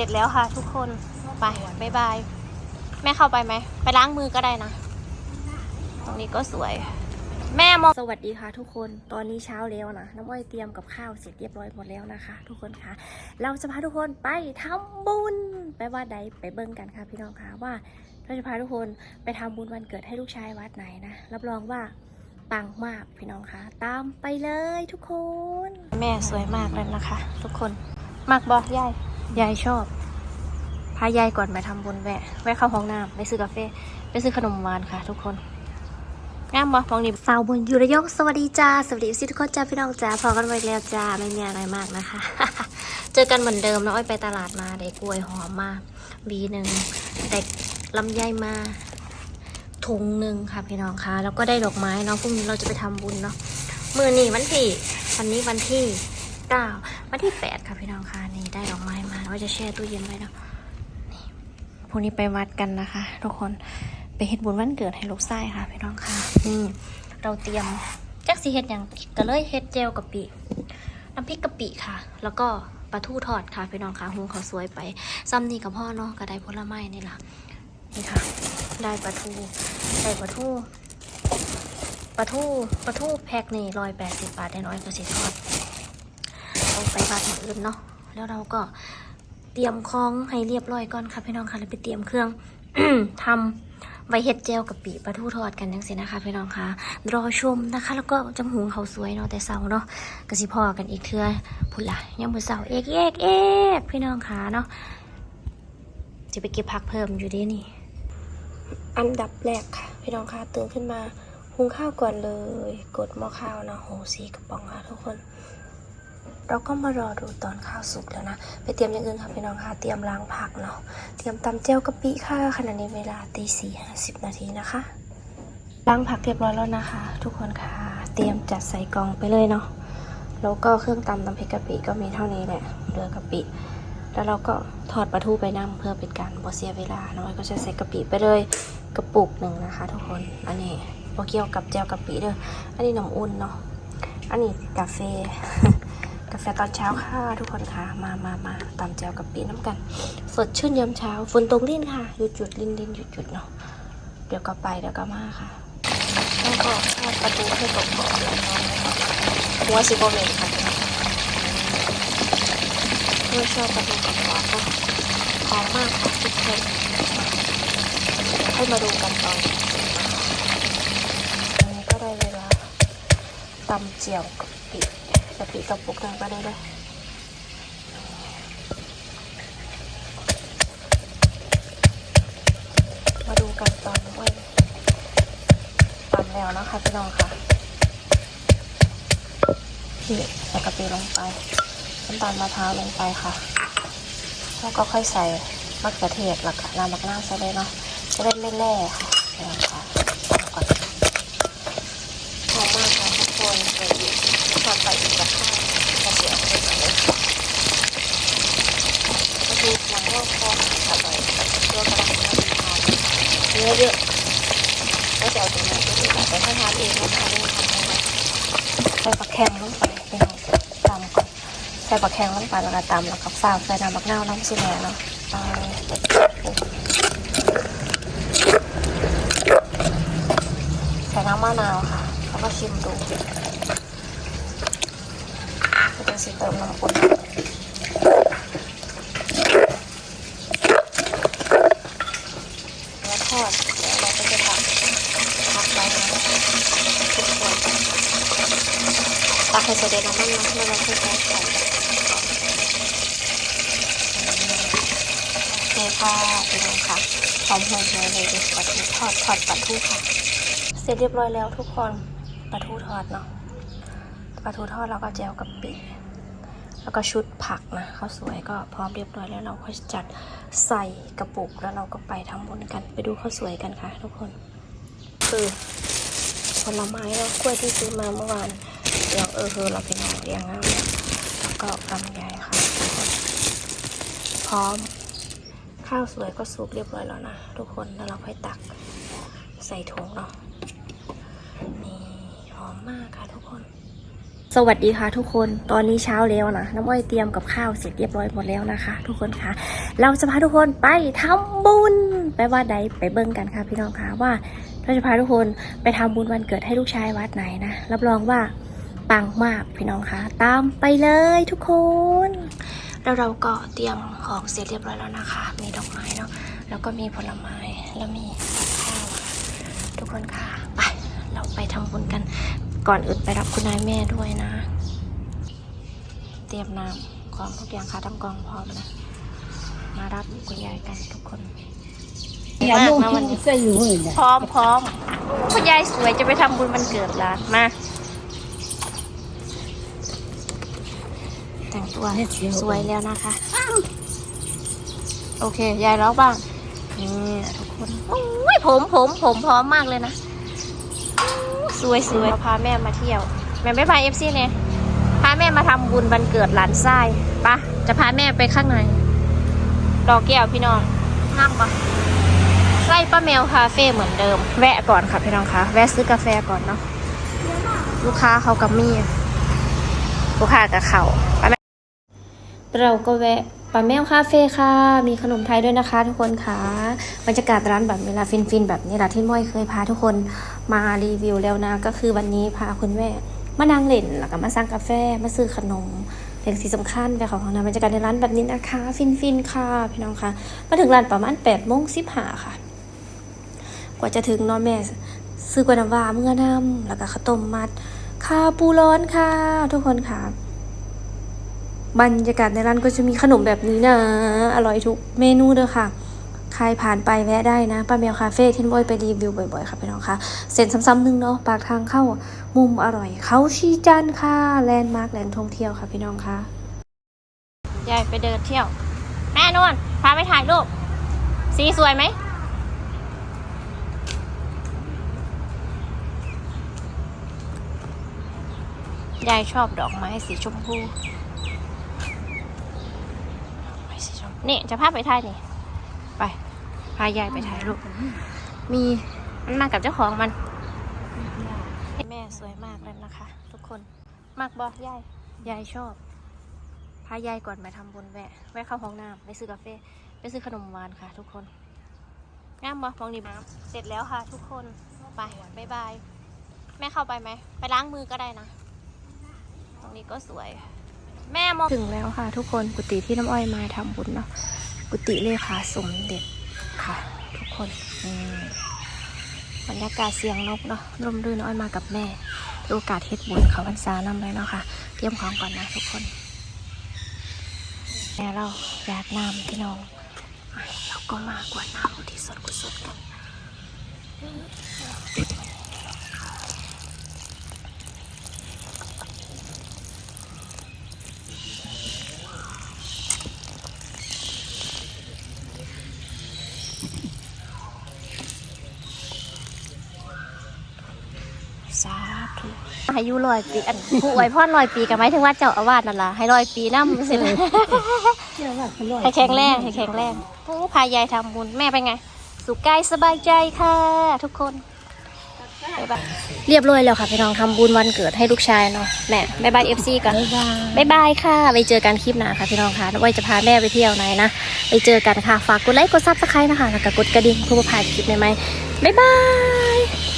ร็จแล้วค่ะ ทุกคน ไปบายบาย แม่เข้าไปไหม ไปล้างมือก็ได้นะ ตรงนี้ก็สวย แม่มองสวัสดีค่ะ ทุกคน ตอนนี้เช้าแล้วนะ น้ำอ้อยเตรียมกับข้าวเสร็จเรียบร้อยหมดแล้วนะคะ ทุกคนคะเราจะพาทุกคนไปทำบุญ ไปว่าใดไปเบิ่งกันค่ะพี่น้องคะว่าเราจะพาทุกคนไปทำบุญวันเกิดให้ลูกชายวัดไหนนะ รับรองว่าปังมากพี่น้องคะตามไปเลยทุกคน แม่สวยมากเลยนะคะ ทุกคนมากบอกยาย ยายชอบ พายายก่อนไปทำบุญแวะ แวะเข้าห้องน้ำไปซื้อกาแฟ ไปซื้อขนมหวานค่ะ ทุกคนงามบ่มองนี่สาวบุญอยู่ระยองสวัสดีจ้า สวัสดีสิทุกคนจ้าพี่น้องจ้าพอกันไว้แล้วจ้า ไม่มีอะไรมากนะคะ เจอกันเหมือนเดิมนะอ้อยไปตลาดมาได้กล้วยหอมมาบีหนึ่งได้ลำไยมาถุงหนึ่งค่ะพี่น้องคะแล้วก็ได้ดอกไม้เนาะพรุ่งนี้เราจะไปทำบุญเนาะมือนี่วันที่วันนี้วันที่เก้าวันที่แปดค่ะพี่น้องคะนี่ได้ดอกไม้ ว่าจะแช่ตู้เย็นไว้เนาะพรุ่งนี้ไปวัดกันนะคะ ทุกคนไปเฮ็ดบุญวันเกิดให้ลูกไส้ค่ะพี่น้องค่ะนี่เราเตรียมจักสีเฮ็ดอย่างก็เลยเฮ็ดเจลกะปิน้ำพริกกะปิค่ะ แล้วก็ปลาทูทอดค่ะพี่น้องค่ะหุงเขาสวยไปซ้ำนี่กับพ่อเนาะก็ได้ผลไม้นี่ล่ะนี่ค่ะ ได้ปลาทูได้ปลาทูปลาทูปลาทูแพ็คนี่ร้อยแปดสิบบาทได้น้อยกว่าสิทอดเอาไปบาทอื่นเนาะแล้วเราก็ เตรียมของให้เรียบร้อยก่อนค่ะพี่น้องค่ะแล้วไปเตรียมเครื่องทำไว้เห็ดเจลกับปีปลาทูทอดกันยังสินะคะพี่น้องค่ะรอชมนะคะ แล้วก็จังหุงเขาสวยเนาะแต่เสาเนาะกสิพอกันอีกเทื่อพุ่นละยังมือเสาเอกเอกเอกพี่น้องค่ะเนาะจะไปเก็บผักเพิ่มอยู่ดีนี่ อันดับแรกค่ะ พี่น้องคะตื่นขึ้นมา หุงข้าวก่อนเลย กดหม้อข้าวนะโหสีกระป๋องค่ะทุกคน เราก็มารอดูตอนข้าวสุกแล้วนะ ไปเตรียมอย่างอื่นค่ะพี่น้องค่ะเตรียมล้างผักเนาะเตรียมตำเจียวกะปิค่ะขณะนี้เวลาตีสี่ห้าสิบนาทีนะคะล้างผักเรียบร้อยแล้วนะคะ ทุกคนค่ะ เตรียมจัดใส่กล่องไปเลยเนาะแล้วก็เครื่องตำตำพริกกะปิก็มีเท่านี้แหละเหลือกะปิแล้วเราก็ทอดปลาทูไปนํเพื่อเป็นการบ่เสียเวลาน้อยก็จะใส่กะปิไปเลยกระปุกหนึ่งนะคะ ทุกคนอันนี้บ่เกี่ยวกับแจวกะปิเด้ออันนี้น้ำอุ่นเนาะอันนี้กาแฟ กาแฟตอนเช้าค่ะทุกคนค่ะ มามามาตามแจวกะปิน้ำกัน สดชื่นยามเช้า ฝนตกลิ้นค่ะ หยุดหยุดลิ้นลิ้นหยุดหยุดเนาะ เดี๋ยวก็ไปเดี๋ยวก็มาค่ะแล้วก็ทอดปลาทูให้กรอบๆแล้วนอนแล้วก็หัวซิโบเมนค่ะเมื่อชอบปลาทูกับปลาก็หอมมากค่ะทุกคนให้มาดูกันตอนนี้ก็ได้เวลาตำเจียวกะปิ กะปิกระปุกนึ่งก็ได้เลยมาดูกันตอนด้ยตำแล้วนะคะพี่น้องค่ะนี่ใส่กะปิลงไปน้ำตาลมะพร้าวลงไปค่ะ แล้วก็ค่อยใส่มะเขือเทศแล้วก็น้ำมะนาวใส่เลยเนาะจะได้ไม่แล่ค่ะเดี๋ยวค่ะเอาก่อนหอมมาก ค่ะทุกคนเลยวทอดไปอีกกับข้าวกระเทียไปก่อนเลยค่ะก็คือหลังว่าพออร่อยตัวกระดาษกระดิ่งทานเนื้อเยอะก็จะเอาตรงนั้นไปดูแต่ถ้าทานเองนะคะไม่ทำอะไรใส่ปลาแข็งลงไปไปลองตำก่อนใส่ปลาแข็งลงไปแล้วก็ตำแล้วก็ซาวใส่น้ำมะนาวน้ำซีแหน่เนาะเอาใส่น้ำมะนาวค่ะ แล้วก็ชิมดูก็จะสิเติมน้ำอุ่นแล้วทอดแล้วเราก็จะตักพักไว้นะทุกคนตักให้เสด็จน้ำมันนะแล้วเราค่อยๆใส่โอเคค่ะไปดูค่ะหอมหวยเลยเลยปลาทูทอดทอดปลาทูค่ะ เสร็จเรียบร้อยแล้วทุกคน ปลาทูทอดเนาะปลาทูทอดแล้วก็แจวกับปีแล้วก็ชุดผักนะข้าวสวยก็พร้อมเรียบร้อยแล้วเราค่อยจัดใส่กระปุกแล้วเราก็ไปทำบุญกัน ไปดูข้าวสวยกันค่ะ ทุกคนคือผลไม้เนาะกล้วยที่ซื้อมาเมื่อวานเลี้ยงเออเฮอเราไปนอนเลียงงามเนี่ยแล้วก็ลำไยค่ะทุกคนพร้อมข้าวสวยก็สุกเรียบร้อยแล้วนะ ทุกคนแล้วเราค่อยตักใส่ถุงเนาะ มมากค่ะทุกคน สวัสดีค่ะทุกคนตอนนี้เช้าแล้วนะน้ำอ้อยเตรียมกับข้าวเสร็จเรียบร้อยหมดแล้วนะคะ ทุกคนคะเราจะพาทุกคนไปทำบุญไปว่าใดไปเบิ่งกันค่ะพี่น้องคะว่าเราจะพาทุกคนไปทำบุญวันเกิดให้ลูกชายวัดไหนนะรับรองว่าปังมากพี่น้องคะตามไปเลยทุกคนแล้วเราก็เตรียมของเสร็จเรียบร้อยแล้วนะคะ มีดอกไม้เนาะแล้วก็มีผลไม้แล้วมีข้าวค่ะทุกคนค่ะไปเราไปทำบุญกัน ก่อนอื่นไปรับคุณนายแม่ด้วยนะ เตรียมน้ำของทุกอย่างค่ะทำกองพร้อมนะ มารับคุณยายกันทุกคนอย่าลงมากนะวันทุนี้นใส่หนูเลยนะพร้อมพร้อมคุณยายสวยจะไปทำบุญวันเกิดละมา แต่งตัวสวยแล้วนะคะ โอเค ยายร้องบ้างนี่ทุกคนโอ้ยผมผมผมพร้อมมากเลยนะ สวยสวยพาแม่มาเที่ยว แม่ไม่พาเอฟซีเนี่ยพาแม่มาทำบุญวันเกิดหลานทรายปะจะพาแม่ไปข้างในดอกแก้วพี่น้องห้ามปะใกล้ป้าแมวคาเฟ่เหมือนเดิม แวะก่อนค่ะพี่น้องคะแวะซื้อกาแฟก่อนเนาะลูกค้าเขากับมี่ลูกค้ากับเขาป้าแมวเราก็แวะ ป้าแมวคาเฟ่ค่ะ มีขนมไทยด้วยนะคะ ทุกคนค่ะบรรยากาศร้านแบบเวลาฟินๆแบบนี้แหละที่ม้อยเคยพาทุกคนมารีวิวแล้วนะ ก็คือวันนี้พาคุณแม่มานั่งเล่นแล้วก็มาสั่งกาแฟมาซื้อขนมแต่ที่สำคัญไปของน้ำบรรยากาศในร้านแบบนี้นะคะ ฟินๆค่ะพี่น้องค่ะมาถึงร้านประมาณ8ปดโมงสิบห้าค่ะ กว่าจะถึงนอนแม่ซื้อกว่าน้ำว่าเมื่อนำแล้วก็ข้าวต้มมัดข้าวปูร้อนค่ะ ทุกคนค่ะ บรรยากาศในร้านก็จะมีขนมแบบนี้นะ อร่อยทุกเมนูเด้อค่ะ ใครผ่านไปแวะได้นะ ป้าแมวคาเฟ่ที่น้อยไปรีวิวบ่อยๆ ค่ะพี่น้องค่ะเซ็นซ้ำๆหนึงเนาะ ปากทางเข้ามุมอร่อย เขาชีจันค่ะ แลนด์มาร์คแหล่งท่องเที่ยวค่ะพี่น้องค่ะยายไปเดินเที่ยว แม่นวลพาไปถ่ายรูป สีสวยไหมยายชอบดอกไม้สีชมพูดอกไม้สีชมพู นี่จะพาไปถ่ายนี่ ไป พายายไปถ่ายรูปมีมันมากับเจ้าของมัน แม่สวยมากเลยนะคะ ทุกคน มากบอกยาย ยายชอบ พายายก่อนไปทำบุญแวะ แวะเข้าห้องน้ำไปซื้อกาแฟ ไปซื้อขนมหวานค่ะ ทุกคนงามบอมองดีน้ำเสร็จแล้วค่ะ ทุกคน ไปบายบาย แม่เข้าไปไหม ไปล้างมือก็ได้นะ ตรงนี้ก็สวย แม่มอถึงแล้วค่ะ ทุกคนกุฏิที่น้ำอ้อยมาทำบุญเนาะกุฏิเลขาสมเด็จค่ะ ทุกคนบรรยากาศเสียงนกเนาะร่มรื่นน้ำอ้อยมากับแม่ดูโอกาสเฮ็ดบุญเขาพรรษานำเลยเนาะค่ะเตรียมของก่อนนะทุกคนแล้วเราอยากน้ำพี่น้องเราก็มากกว่าน้ำอุที่สดกุศลกัน สา ธุอายุลอยปีอันผู้อวยพรลอยปีกันไหมายถึงว่าเจ้าอาวาสนั่นล่ะให้ลอยปีน้ำสิที่เราว่าเขาลอยให้แข็งแรงให้แข็งแรงผู้พายายทำบุญแม่เป็นไง สุขกายสบายใจค่ะ ทุกคนบ๊ายบายเรียบร้อยแล้วค่ะพี่น้องทำบุญวันเกิดให้ลูกชายเนาะแม่บ๊ายบายเอฟซีก่อนบ๊ายบายบ๊ายบายค่ะไปเจอกันคลิปหน้าค่ะพี่น้องค่ะน้องอ้อยจะพาแม่ไปเที่ยวไหนนะไปเจอกันค่ะฝากกดไลค์กดซับสไครต์นะคะแล้วก็กดกระดิ่งเพื่อพลาดคลิปใหม่ๆบ๊ายบาย